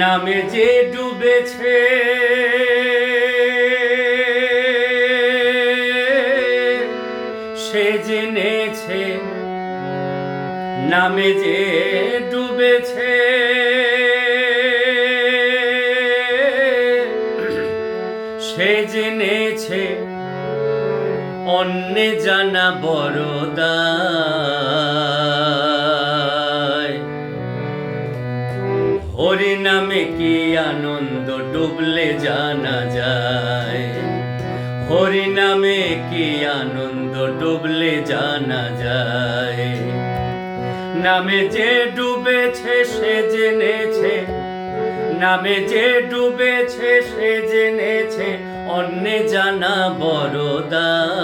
নামে যে ডুবেছে। সে জেনেছে নামে যে ডুবেছে। সে জেনেছে অন্যে জানা বড়দায় হরি নামে কি আনন্দ ডুবলে জানা যায়? হরি নামে কি আনন্দ ডুবলে জানা যায়? নামে যে ডুবেছে সে জেনেছে, নামে যে ডুবেছে সে জেনেছে, অন্যে জানা বড়দায়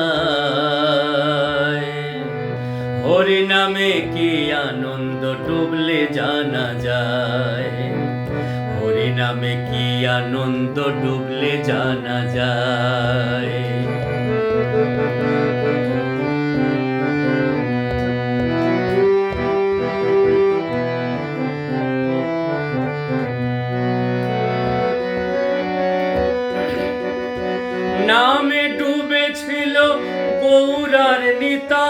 হরি নামে কি আনন্দ ডুবলে জানা যায়? নামে কি আনন্দ ডুবলে জানা যায়? নামে ডুবেছিল গৌরার নিতা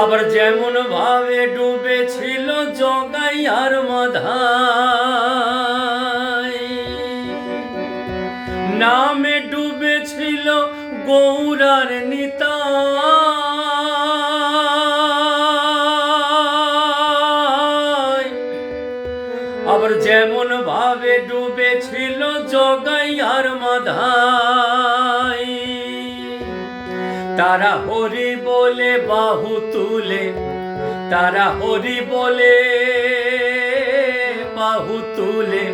আবার যেমন ভাবে ডুবেছিল জগাই আর মাধাই নামে ডুবেছিল গৌরার নিতা। আবার যেমন ভাবে ডুবেছিল জগাই আর মাধাই তারা হরি বলে বাহু তুলে তারা হরি বলে বাহু তুলে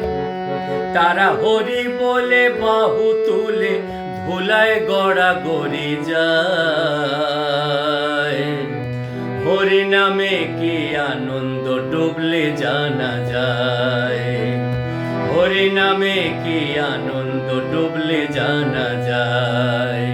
তারা হরি বলে বাহু তুলে, ধুলায় গড়া গড়ি যায়। হরি নামে কি আনন্দ ডুবলে জানা যায়? হরি নামে কি আনন্দ ডুবলে জানা যায়?